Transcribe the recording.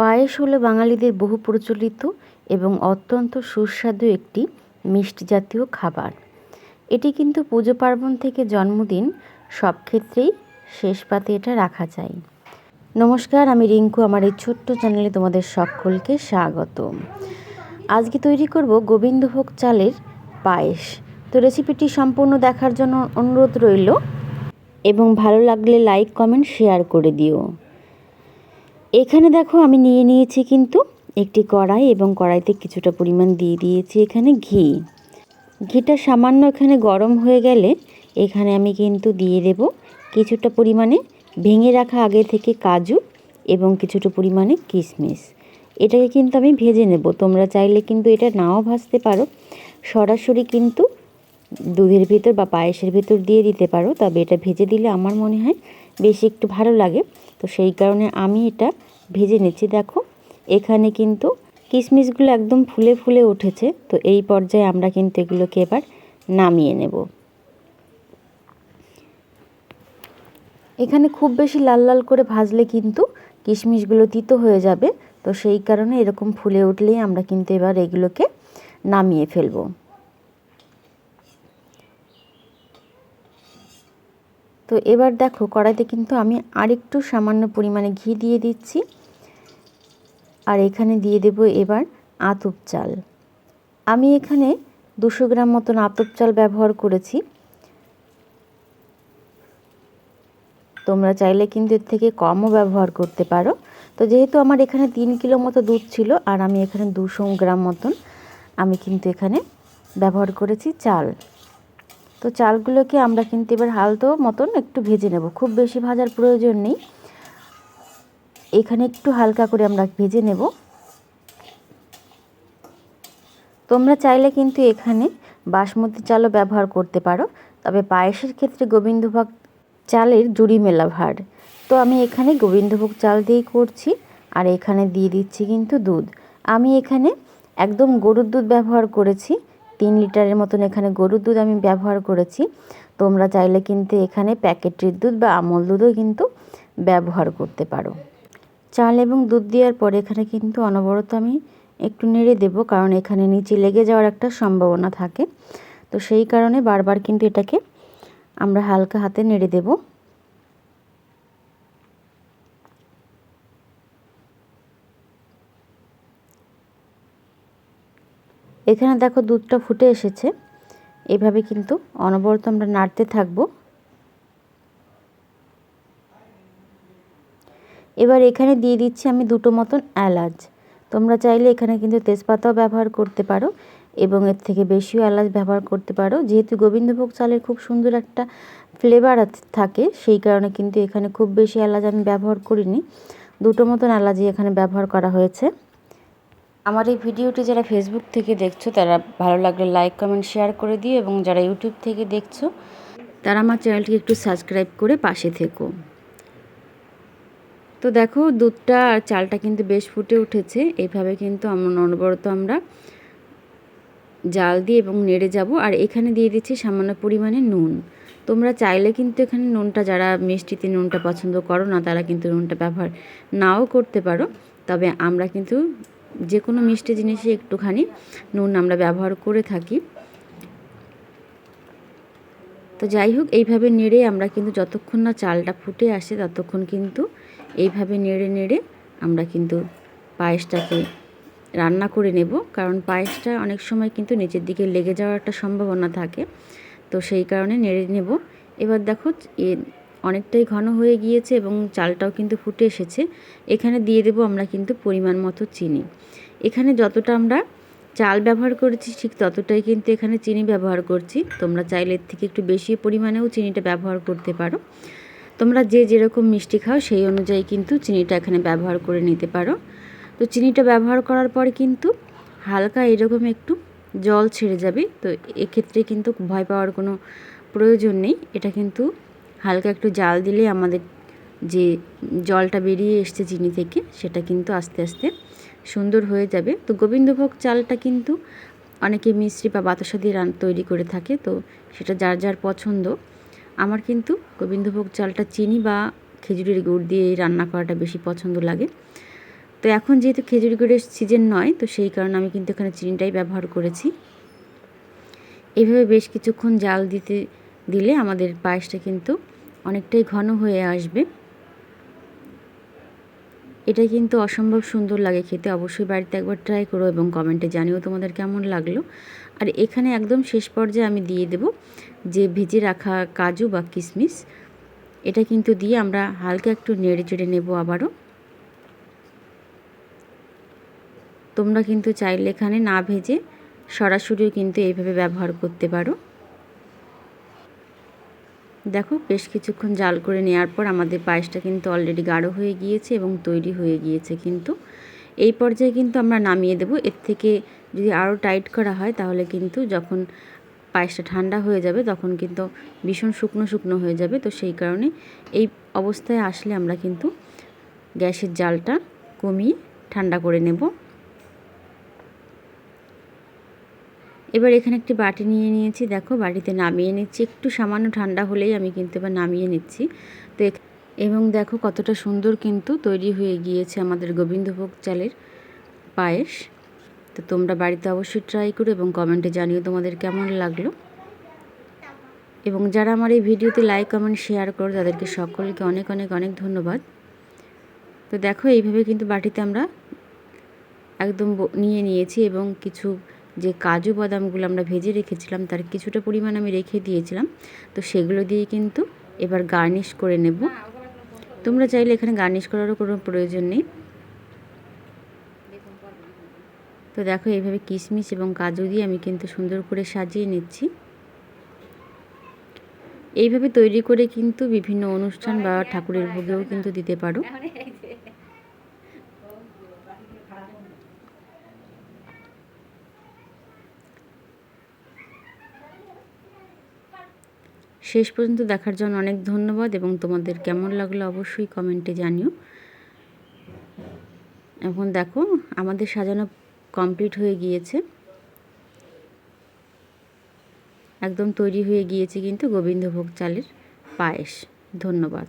পায়েস হলো বাঙালিদের বহু প্রচলিত এবং অত্যন্ত সুস্বাদু একটি মিষ্টি জাতীয় খাবার। এটি কিন্তু পুজো পার্বণ থেকে জন্মদিন সব ক্ষেত্রেই শেষ পাতে এটা রাখা যায়। নমস্কার, আমি রিঙ্কু। আমার এই ছোট্ট চ্যানেলে তোমাদের সকলকে স্বাগত আজকে তৈরি করব গোবিন্দভোগ চালের পায়েস। তো রেসিপিটি সম্পূর্ণ দেখার জন্য অনুরোধ রইল এবং ভালো লাগলে লাইক, কমেন্ট, শেয়ার করে দিও। এখানে দেখো আমি নিয়ে নিয়েছি কিন্তু একটি কড়াই এবং কড়াইতে কিছুটা পরিমাণ দিয়ে দিয়েছি এখানে ঘি। ঘিটা সামান্য এখানে গরম হয়ে গেলে এখানে আমি কিন্তু দিয়ে দেব কিছুটা পরিমাণে ভেঙে রাখা আগে থেকে কাজু এবং কিছুটা পরিমাণে কিশমিশ। এটাকে কিন্তু আমি ভেজে নেব। তোমরা চাইলে কিন্তু এটা নাও ভাজতে পারো। সরাসরি কিন্তু দুধের ভিতর বা পায়েসের ভিতর দিয়ে দিতে পারো, তবে এটা ভেজে দিলে আমার মনে হয় বেশি একটু ভালো লাগে। তো সেই কারণে আমি এটা ভেজে নিচ্ছি। দেখো, এখানে কিন্তু কিশমিশগুলো একদম ফুলে ফুলে উঠেছে। তো এই পর্যায়ে আমরা কিন্তু এগুলোকে এবার নামিয়ে নেব। এখানে খুব বেশি লাল লাল করে ভাজলে কিন্তু কিশমিশগুলো তিতো হয়ে যাবে। তো সেই কারণে এরকম ফুলে উঠলেই আমরা কিন্তু এবার এগুলোকে নামিয়ে ফেলব। তো এবার দেখো কড়াইতে কিন্তু আমি আরেকটু সামান্য পরিমাণে ঘি দিয়ে দিচ্ছি। আর এখানে দিয়ে দেব এবার আতপ চাল। আমি এখানে দুশো গ্রাম মতন আতপ চাল ব্যবহার করেছি। তোমরা চাইলে কিন্তু এর থেকে কমও ব্যবহার করতে পারো। তো যেহেতু আমার এখানে তিন কিলো মতো দুধ ছিল আর আমি এখানে দুশো গ্রাম মতন আমি কিন্তু এখানে ব্যবহার করেছি চাল। তো চালগুলোকে আমরা কিন্তু এবার হালতো মতন একটু ভেজে নেব। খুব বেশি ভাজার প্রয়োজন নেই। এখানে একটু হালকা করে আমরা ভেজে নেব। তোমরা চাইলে কিন্তু এখানে বাসমতি চালও ব্যবহার করতে পারো, তবে পায়েসের ক্ষেত্রে গোবিন্দভোগ চালের জুড়ি মেলা ভার। তো আমি এখানে গোবিন্দভোগ চাল দিয়েই করছি, আর এখানে দিয়ে দিচ্ছি কিন্তু দুধ। আমি এখানে একদম গরুর দুধ ব্যবহার করেছি তিন লিটারের মতন এখানে গরুর দুধ আমি ব্যবহার করেছি। তোমরা চাইলে কিন্তু এখানে প্যাকেটের দুধ বা আমল দুধও কিন্তু ব্যবহার করতে পারো। চাল এবং দুধ দেওয়ার পর এখানে কিন্তু অনবরত আমি একটু নেড়ে দেব, কারণ এখানে নিচে লেগে যাওয়ার একটা সম্ভাবনা থাকে। তো সেই কারণে বারবার কিন্তু এটাকে আমরা হালকা হাতে নেড়ে দেব। এখানে দেখো দুধটা ফুটে এসেছে। এভাবে কিন্তু অনবরত আমরা নাড়তে থাকব। এবার এখানে দিয়ে দিচ্ছি আমি দুটো মতন এলাচ। তোমরা চাইলে এখানে কিন্তু তেজপাতাও ব্যবহার করতে পারো এবং এর থেকে বেশিও এলাচ ব্যবহার করতে পারো। যেহেতু গোবিন্দভোগ চালের খুব সুন্দর একটা ফ্লেভার থাকে, সেই কারণে কিন্তু এখানে খুব বেশি এলাচ আমি ব্যবহার করিনি। দুটো মতন এলাচই এখানে ব্যবহার করা হয়েছে। আমার এই ভিডিওটি যারা ফেসবুক থেকে দেখছ, তারা ভালো লাগলে লাইক কমেন্ট শেয়ার করে দিও এবং যারা ইউটিউব থেকে দেখছ, তারা আমার চ্যানেলটিকে একটু সাবস্ক্রাইব করে পাশে থেকো। তো দেখো, দুধটা আর চালটা কিন্তু বেশ ফুটে উঠেছে। এইভাবে কিন্তু আমরা অনবরত আমরা জাল দিয়ে এবং নেড়ে যাব। আর এখানে দিয়ে দিচ্ছি সামান্য পরিমাণে নুন। তোমরা চাইলে কিন্তু এখানে নুনটা, যারা মিষ্টিতে নুনটা পছন্দ করো না, তারা কিন্তু নুনটা ব্যবহার নাও করতে পারো। তবে আমরা কিন্তু যে কোনো মিষ্টি জিনিসে একটুখানি নুন আমরা ব্যবহার করে থাকি। তো যাই হোক, এইভাবে নেড়ে আমরা কিন্তু যতক্ষণ না চালটা ফুটে আসে ততক্ষণ কিন্তু এইভাবে নেড়ে নেড়ে আমরা কিন্তু পায়েসটাকে রান্না করে নেব। কারণ পায়েসটা অনেক সময় কিন্তু নিচের দিকে লেগে যাওয়ার একটা সম্ভাবনা থাকে। তো সেই কারণে নেড়ে নেব। এবার দেখো অনেকটাই ঘন হয়ে গিয়েছে এবং চালটাও কিন্তু ফুটে এসেছে। এখানে দিয়ে দেব আমরা কিন্তু পরিমাণ মতো চিনি। এখানে যতটা আমরা চাল ব্যবহার করেছি, ঠিক ততটাই কিন্তু এখানে চিনি ব্যবহার করছি। তোমরা চাইলে এর থেকে একটু বেশি পরিমাণেও চিনিটা ব্যবহার করতে পারো। তোমরা যে যেরকম মিষ্টি খাও, সেই অনুযায়ী কিন্তু চিনিটা এখানে ব্যবহার করে নিতে পারো। তো চিনিটা ব্যবহার করার পর কিন্তু হালকা এরকম একটু জল ছেড়ে যাবে। তো এক্ষেত্রে কিন্তু ভয় পাওয়ার কোনো প্রয়োজন নেই। এটা কিন্তু হালকা একটু জাল দিলে আমাদের যে জলটা বেরিয়ে এসছে চিনি থেকে, সেটা কিন্তু আস্তে আস্তে সুন্দর হয়ে যাবে। তো গোবিন্দভোগ চালটা কিন্তু অনেকে মিশ্রি বা বাতাসা দিয়ে রান, তৈরি করে থাকে, তো সেটা যার যার পছন্দ। আমার কিন্তু গোবিন্দভোগ চালটা চিনি বা খেজুরের গুড় দিয়ে রান্না করাটা বেশি পছন্দ লাগে। তো এখন যেহেতু খেজুর গুড়ের সিজন নয়, তো সেই কারণে আমি কিন্তু এখানে চিনিটাই ব্যবহার করেছি। এভাবে বেশ কিছুক্ষণ জাল দিতে দিলে আমাদের পায়েসটা কিন্তু অনেকটাই ঘন হয়ে আসবে। এটা কিন্তু অসম্ভব সুন্দর লাগে খেতে। অবশ্যই বাড়িতে একবার ট্রাই করো এবং কমেন্টে জানিও তোমাদের কেমন লাগল। আর এখানে একদম শেষ পর্যায়ে আমি দিয়ে দেব যে ভেজে রাখা কাজু বা কিশমিশ এটা কিন্তু দিয়ে আমরা হালকা একটু নেড়ে চেড়ে নেব আবারও। তোমরা কিন্তু চাইলে এখানে না ভেজে সরাসরিও কিন্তু এইভাবে ব্যবহার করতে পারো। দেখো, বেশ কিছুক্ষণ জাল করে নেওয়ার পর আমাদের পায়েসটা কিন্তু অলরেডি গাঢ় হয়ে গিয়েছে এবং তৈরি হয়ে গিয়েছে কিন্তু। এই পর্যায়ে কিন্তু আমরা নামিয়ে দেব। এর থেকে যদি আরও টাইট করা হয় তাহলে কিন্তু যখন পায়েসটা ঠান্ডা হয়ে যাবে তখন কিন্তু ভীষণ শুকনো শুকনো হয়ে যাবে। তো সেই কারণে এই অবস্থায় আসলে আমরা কিন্তু গ্যাসের জালটা কমিয়ে ঠান্ডা করে নেব। এবার এখানে একটি বাটি নিয়ে নিয়েছি। দেখো, বাটিতে নামিয়ে নিচ্ছি। একটু সামান্য ঠান্ডা হলেই আমি কিন্তু এবার নামিয়ে নিচ্ছি। তো এবং দেখো কতটা সুন্দর কিন্তু তৈরি হয়ে গিয়েছে আমাদের গোবিন্দভোগ চালের পায়েস। তো তোমরা বাড়িতে অবশ্যই ট্রাই করো এবং কমেন্টে জানিও তোমাদের কেমন লাগল। এবং যারা আমার এই ভিডিওতে লাইক কমেন্ট শেয়ার করো, তাদেরকে সকলকে অনেক অনেক অনেক ধন্যবাদ। তো দেখো, এইভাবে কিন্তু বাটিতে আমরা একদম নিয়ে নিয়েছি এবং কিছু যে কাজু বাদামগুলো আমরা ভেজে রেখেছিলাম, তার কিছুটা পরিমাণ আমি রেখে দিয়েছিলাম। তো সেগুলো দিয়ে কিন্তু এবার গার্নিশ করে নেব। তোমরা চাইলে এখানে গার্নিশ করারও কোনো প্রয়োজন নেই। তো দেখো, এইভাবে কিশমিশ এবং কাজু দিয়ে আমি কিন্তু সুন্দর করে সাজিয়ে নিচ্ছি। এইভাবে তৈরি করে কিন্তু বিভিন্ন অনুষ্ঠান বা ঠাকুরের ভোগেও কিন্তু দিতে পারো। শেষ পর্যন্ত দেখার জন্য অনেক ধন্যবাদ এবং তোমাদের কেমন লাগল অবশ্যই কমেন্টে জানিও। এখন দেখো, আমাদের সাজানো কমপ্লিট হয়ে গিয়েছে। একদম তৈরি হয়ে গিয়েছে কিন্তু গোবিন্দভোগ চালের পায়েস। ধন্যবাদ।